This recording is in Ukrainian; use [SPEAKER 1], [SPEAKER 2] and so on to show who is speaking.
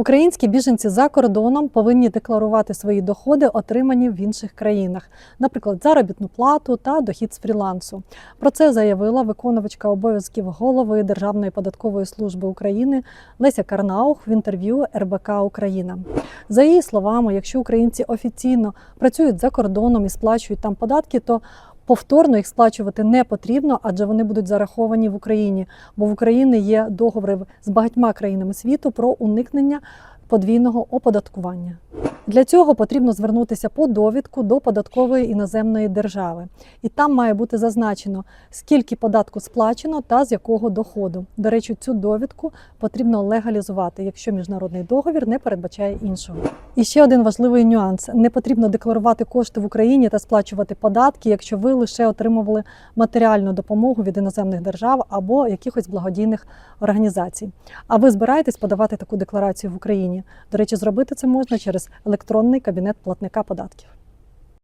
[SPEAKER 1] Українські біженці за кордоном повинні декларувати свої доходи, отримані в інших країнах, наприклад, заробітну плату та дохід з фрілансу. Про це заявила виконувачка обов'язків голови Державної податкової служби України Леся Карнаух в інтерв'ю РБК Україна. За її словами, якщо українці офіційно працюють за кордоном і сплачують там податки, то Повторно їх сплачувати не потрібно, адже вони будуть зараховані в Україні, бо в Україні є договори з багатьма країнами світу про уникнення подвійного оподаткування. Для цього потрібно звернутися по довідку до податкової іноземної держави, і там має бути зазначено, скільки податку сплачено та з якого доходу. До речі, цю довідку потрібно легалізувати, якщо міжнародний договір не передбачає іншого. І ще один важливий нюанс: не потрібно декларувати кошти в Україні та сплачувати податки, якщо ви лише отримували матеріальну допомогу від іноземних держав або якихось благодійних організацій. А ви збираєтесь подавати таку декларацію в Україні? До речі, зробити це можна через електронний кабінет платника податків.